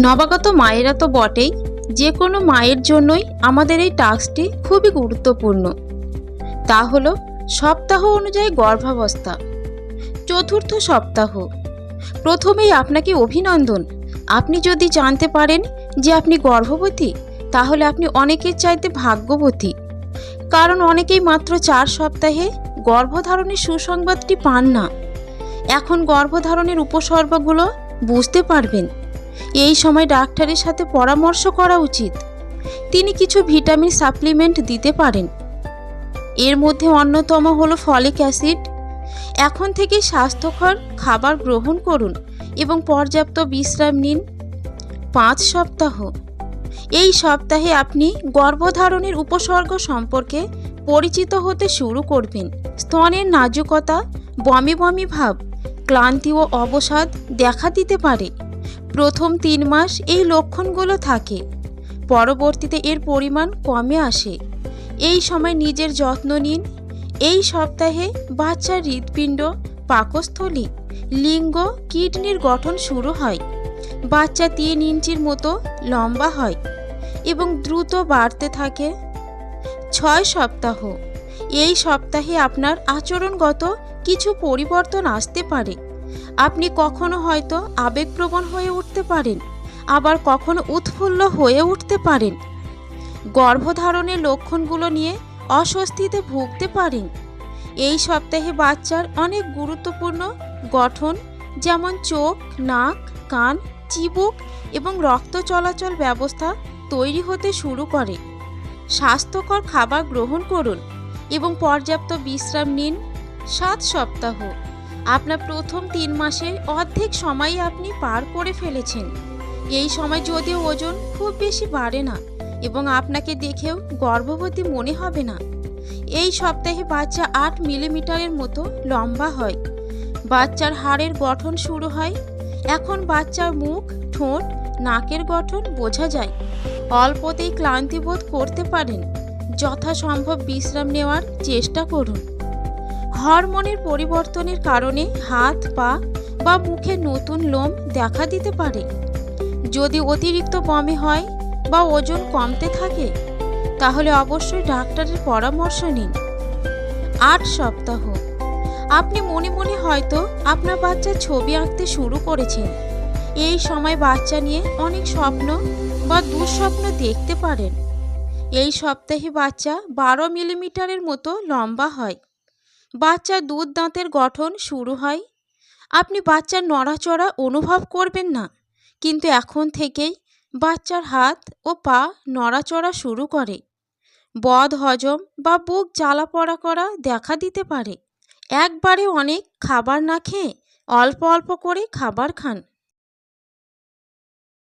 নবাগত মায়েরা তো বটেই, যে কোনো মায়ের জন্যই আমাদের এই টাস্কটি খুবই গুরুত্বপূর্ণ। তা হলো, সপ্তাহ অনুযায়ী গর্ভাবস্থা। চতুর্থ সপ্তাহ। প্রথমেই আপনাকে অভিনন্দন। আপনি যদি জানতে পারেন যে আপনি গর্ভবতী, তাহলে আপনি অনেকের চাইতে ভাগ্যবতী। কারণ অনেকেই মাত্র চার সপ্তাহে গর্ভধারণের সুসংবাদটি পান না। এখন গর্ভধারণের উপসর্গগুলো বুঝতে পারবেন। এই সময় ডাক্তারের সাথে পরামর্শ করা উচিত। তিনি কিছু ভিটামিন সাপ্লিমেন্ট দিতে পারেন। এর মধ্যে অন্যতম হলো ফলিক অ্যাসিড। এখন থেকে স্বাস্থ্যকর খাবার গ্রহণ করুন এবং পর্যাপ্ত বিশ্রাম নিন পাঁচ সপ্তাহ। এই সপ্তাহে আপনি গর্ভধারণের উপসর্গ সম্পর্কে পরিচিত হতে শুরু করবেন। স্তনের নাজুকতা, বমি বমি ভাব, ক্লান্তি ও অবসাদ দেখা দিতে পারে। প্রথম তিন মাস এই লক্ষণগুলো থাকে। পরবর্তীতে এর পরিমাণ কমে আসে। এই সময় নিজের যত্ন নিন। এই সপ্তাহে বাচ্চার হৃৎপিণ্ড, পাকস্থলী, লিঙ্গ, কিডনির গঠন শুরু হয়। বাচ্চা তিন ইঞ্চির মতো লম্বা হয় এবং দ্রুত বাড়তে থাকে। ছয় সপ্তাহ। এই সপ্তাহে আপনার আচরণগত কিছু পরিবর্তন আসতে পারে। আপনি কখনো হয়তো আবেগপ্রবণ হয়ে উঠতে পারেন, আবার কখনো উৎফুল্ল হয়ে উঠতে পারেন। গর্ভধারণের লক্ষণগুলো নিয়ে অস্বস্তিতে ভুগতে পারেন। এই সপ্তাহে বাচ্চার অনেক গুরুত্বপূর্ণ গঠন, যেমন চোখ, নাক, কান, চিবুক এবং রক্ত চলাচল ব্যবস্থা তৈরি হতে শুরু করে। স্বাস্থ্যকর খাবার গ্রহণ করুন এবং পর্যাপ্ত বিশ্রাম নিন সাত সপ্তাহ। আপনার প্রথম তিন মাসে অর্ধেক সময় আপনি পার করে ফেলেছেন। এই সময় যদিও ওজন খুব বেশি বাড়ে না এবং আপনাকে দেখেও গর্ভবতী মনে হবে না। এই সপ্তাহে বাচ্চা আট মিলিমিটারের মতো লম্বা হয়। বাচ্চার হাড়ের গঠন শুরু হয়। এখন বাচ্চার মুখ, ঠোঁট, নাকের গঠন বোঝা যায়। অল্পতেই ক্লান্তিবোধ করতে পারেন। যথাসম্ভব বিশ্রাম নেওয়ার চেষ্টা করুন। হরমোনের পরিবর্তনের কারণে হাত, পা বা মুখে নতুন লোম দেখা দিতে পারে। যদি অতিরিক্ত বমি হয় বা ওজন কমতে থাকে, তাহলে অবশ্যই ডাক্তারের পরামর্শ নিন। আট সপ্তাহ। আপনি মনে মনে হয়তো আপনার বাচ্চার ছবি আঁকতে শুরু করেছেন। এই সময় বাচ্চা নিয়ে অনেক স্বপ্ন বা দুঃস্বপ্ন দেখতে পারেন। এই সপ্তাহে বাচ্চা বারো মিলিমিটারের মতো লম্বা হয়। বাচ্চার দুধ দাঁতের গঠন শুরু হয়। আপনি বাচ্চার নড়াচড়া অনুভব করবেন না, কিন্তু এখন থেকেই বাচ্চার হাত ও পা নড়াচড়া শুরু করে। বদ হজম বা বুক জ্বালা পড়া করা দেখা দিতে পারে। একবারে অনেক খাবার না খেয়ে অল্প অল্প করে খাবার খান।